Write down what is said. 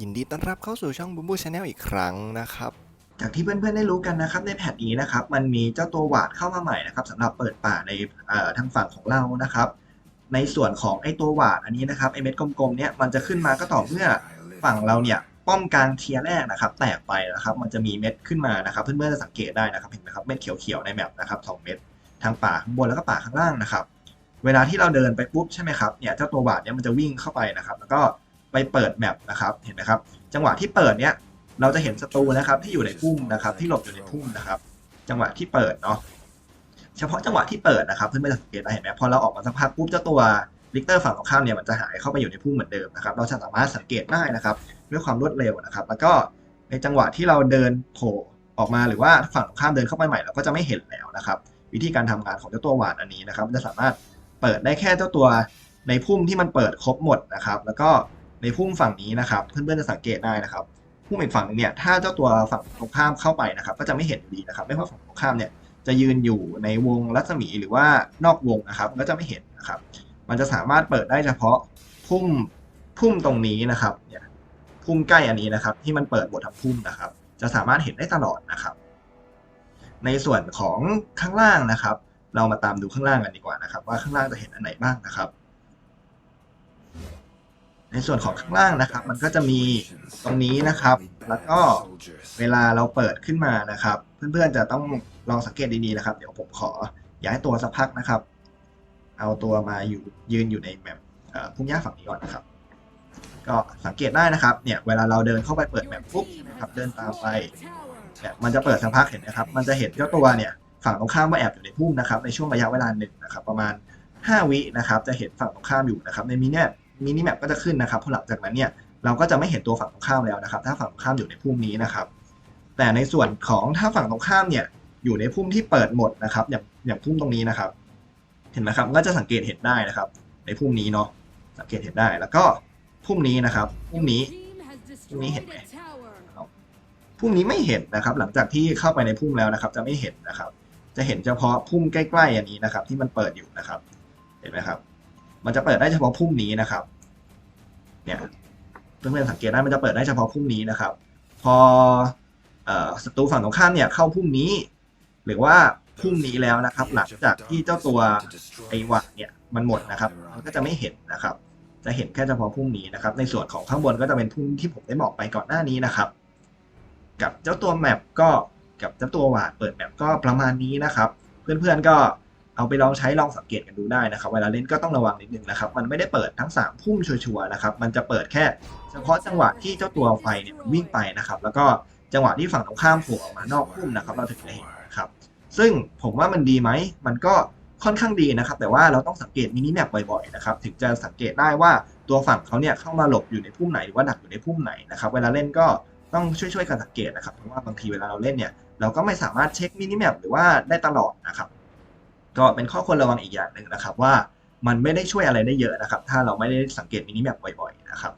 ยินดีต้อนรับเข้าสู่ช่องบูมบูชาแนลอีกครั้งนะครับ จากที่เพื่อนๆได้รู้กันนะครับในแพทนี้นะครับมันมีเจ้าตัวหวาดเข้ามาใหม่นะครับสำหรับเปิดป่าในทางฝั่งของเรานะครับ ในส่วนของไอ้ตัวหวาดอันนี้นะครับไอ้เม็ดกลมๆเนี่ยมันจะขึ้นมาก็ต่อเมื่อฝั่งเราเนี่ยป้อมกลางเทียแรกนะครับ แตกไปนะครับ มันจะมีเม็ดขึ้นมานะครับเพื่อนๆจะสังเกตได้นะครับเห็นไหมครับเม็ดเขียวๆในแมปนะครับสองเม็ดทางป่าข้างบนแล้วก็ป่าข้างล่างนะครับ เวลาที่เราเดินไปปุ๊บใช่ไหมครับเนี่ยเจ้าตัวหวาดเนี่ยมันจะวิ่งเข้าไปนะครับ แล้วก็ ไปเปิดแมปนะครับเห็นไหมครับ จังหวะที่เปิดเนี่ยเราจะเห็นศัตรูนะครับที่อยู่ในพุ่มนะครับ ที่หลบอยู่ในพุ่มนะครับ จังหวะที่เปิดเนาะเฉพาะจังหวะที่เปิดนะครับเพื่อนๆจะสังเกตได้เห็นไหมพอเราออกมาสักพักปุ๊บเจ้าตัวลิกเตอร์ฝั่งตรงข้ามเนี่ยมันจะหายเข้าไปอยู่ในพุ่มเหมือนเดิมนะครับ เราจะสามารถสังเกตได้นะครับ ด้วยความรวดเร็วนะครับ แล้วก็ในจังหวะที่เราเดินโผล่ออกมาหรือว่าฝั่งตรงข้ามเดินเข้าไปใหม่เราก็จะไม่เห็นแล้วนะครับ วิธีการทำงานของเจ้าตัวหวานอันนี้นะครับมันจะสามารถเปิดได้แค่เจ้าตัวในพุ่มที่มันเปิดครบหมดนะครับ แล้วก็ ในพุ่มฝั่งนี้นะครับเพื่อนๆจะสังเกตได้นะครับพุ่มอีกฝั่งนึงเนี่ยถ้าเจ้าตัวฝั่งตรงข้ามเข้าไปนะครับ ก็จะไม่เห็นดีนะครับ ไม่ว่าฝั่งตรงข้ามเนี่ยจะยืนอยู่ในวงรัศมีหรือว่านอกวงนะครับ ก็จะไม่เห็นนะครับ มันจะสามารถเปิดได้เฉพาะพุ่มพุ่มตรงนี้นะครับเนี่ยพุ่มใกล้อันนี้นะครับ ที่มันเปิดบททั้งพุ่มนะครับ จะสามารถเห็นได้ตลอดนะครับ ในส่วนของข้างล่างนะครับ เรามาตามดูข้างล่างกันดีกว่านะครับ ว่าข้างล่างจะเห็นอันไหนบ้างนะครับ ในส่วนของข้างล่างนะครับ มันก็จะมีตรงนี้นะครับ แล้วก็เวลาเราเปิดขึ้นมานะครับ เพื่อนๆจะต้องลองสังเกตดีๆนะครับ เดี๋ยวผมขอย้ายตัวสักพักนะครับ เอาตัวมาอยู่ยืนอยู่ในแมปพุ่มหญ้าฝั่งนี้ก่อนนะครับ ก็สังเกตได้นะครับเนี่ยเวลาเราเดินเข้าไปเปิดแมปปุ๊บนะครับเดินตามไปเนี่ยมันจะเปิดสักพักเห็นนะครับ มันจะเห็นเจ้าตัวเนี่ยฝั่งตรงข้ามว่าแอบอยู่ในพุ่มนะครับในช่วงระยะเวลาหนึ่งนะครับ ประมาณ 5 วินะครับ จะเห็นฝั่งตรงข้ามอยู่นะครับในมินิแมินิแมปก็จะขึ้นนะครับพอหลังจากนั้นเนี่ยเราก็จะไม่เห็นตัวฝั่งตรงข้ามแล้วนะครับ ถ้าฝั่งตรงข้ามอยู่ในพุ่มนี้นะครับ แต่ในส่วนของถ้าฝั่งตรงข้ามเนี่ยอยู่ในพุ่มที่เปิดหมดนะครับ อย่างอย่างพุ่มตรงนี้นะครับ เห็นไหมครับก็จะสังเกตเห็นได้นะครับ ในพุ่มนี้เนาะสังเกตเห็นได้แล้วก็พุ่มนี้นะครับพุ่มนี้พรุ่งนี้เห็นไหมพุ่มนี้ไม่เห็นนะครับ หลังจากที่เข้าไปในพุ่มแล้วนะครับ จะไม่เห็นนะครับ จะเห็นเฉพาะพุ่มใกล้ๆอันนี้นะครับ ที่มันเปิดอยู่นะครับ เห็นไหมครับ มันจะเปิดได้เฉพาะพุ่มนี้นะครับ เนี่ยเพื่อนๆสังเกตได้มันจะเปิดได้เฉพาะพุ่มนี้นะครับ พอศัตรูฝั่งตรงข้ามเนี่ยเข้าพุ่มนี้ หรือว่าพุ่มนี้แล้วนะครับ หลังจากที่เจ้าตัวไอวัดเนี่ยมันหมดนะครับมันก็จะไม่เห็นนะครับ จะเห็นแค่เฉพาะพุ่มนี้นะครับ ในส่วนของข้างบนก็จะเป็นพุ่มที่ผมได้บอกไปก่อนหน้านี้นะครับ กับเจ้าตัวแมปก็กับเจ้าตัวหวาดเปิดแมปก็ประมาณนี้นะครับ เพื่อนๆก็ เอาไปลองใช้ลองสังเกตกันดูได้นะครับ เวลาเล่นก็ต้องระวังนิดนึงนะครับ มันไม่ได้เปิดทั้งสามพุ่มชัวร์ๆนะครับ มันจะเปิดแค่ เฉพาะจังหวะที่เจ้าตัวไฟเนี่ยมันวิ่งไปนะครับ แล้วก็จังหวะที่ฝั่งตรงข้ามโผล่ออกมานอกพุ่มนะครับ เราถึงจะเห็นนะครับ ซึ่งผมว่ามันดีไหม มันก็ค่อนข้างดีนะครับ แต่ว่าเราต้องสังเกตมินิแมปบ่อยๆนะครับ ถึงจะสังเกตได้ว่าตัวฝั่งเขาเนี่ยเข้ามาหลบอยู่ในพุ่มไหนหรือว่าดักอยู่ในพุ่มไหนนะครับ เวลาเล่นก็ต้องช่วยๆกันสังเกตนะครับ เพราะว่าบางทีเวลาเราเล่นเนี่ย เราก็ไม่สามารถเช็คมินิแมปหรือว่าได้ตลอดนะครับ ก็เป็นข้อควรระวังอีกอย่างหนึ่งนะครับว่ามันไม่ได้ช่วยอะไรได้เยอะนะครับ ถ้าเราไม่ได้สังเกตมินิแมปบ่อยๆนะครับ